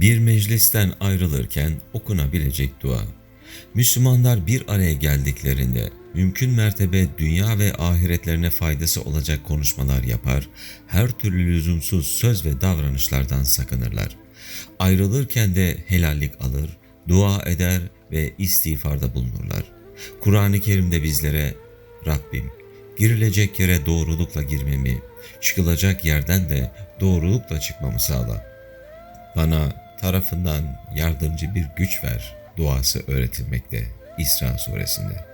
Bir meclisten ayrılırken okunabilecek dua. Müslümanlar bir araya geldiklerinde mümkün mertebe dünya ve ahiretlerine faydası olacak konuşmalar yapar, her türlü lüzumsuz söz ve davranışlardan sakınırlar. Ayrılırken de helallik alır, dua eder ve istiğfarda bulunurlar. Kur'an-ı Kerim'de bizlere Rabbim girilecek yere doğrulukla girmemi, çıkılacak yerden de doğrulukla çıkmamı sağla. Bana tarafından yardımcı bir güç ver duası öğretilmekte İsra suresinde.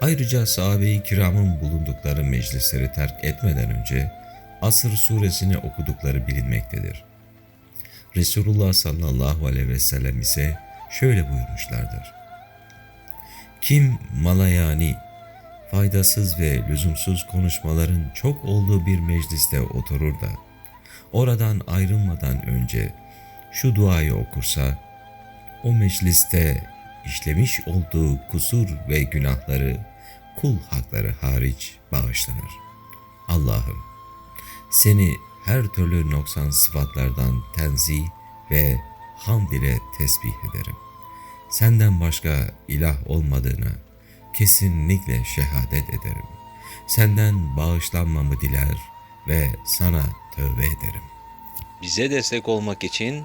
Ayrıca sahabe-i kiramın bulundukları meclisleri terk etmeden önce Asır suresini okudukları bilinmektedir. Resulullah sallallahu aleyhi ve sellem ise şöyle buyurmuşlardır. Kim malayani, faydasız ve lüzumsuz konuşmaların çok olduğu bir mecliste oturur da oradan ayrılmadan önce şu duayı okursa o mecliste işlemiş olduğu kusur ve günahları kul hakları hariç bağışlanır. Allah'ım seni her türlü noksan sıfatlardan tenzih ve hamd ile tesbih ederim. Senden başka ilah olmadığına kesinlikle şehadet ederim. Senden bağışlanmamı diler ve sana tövbe ederim. Bize destek olmak için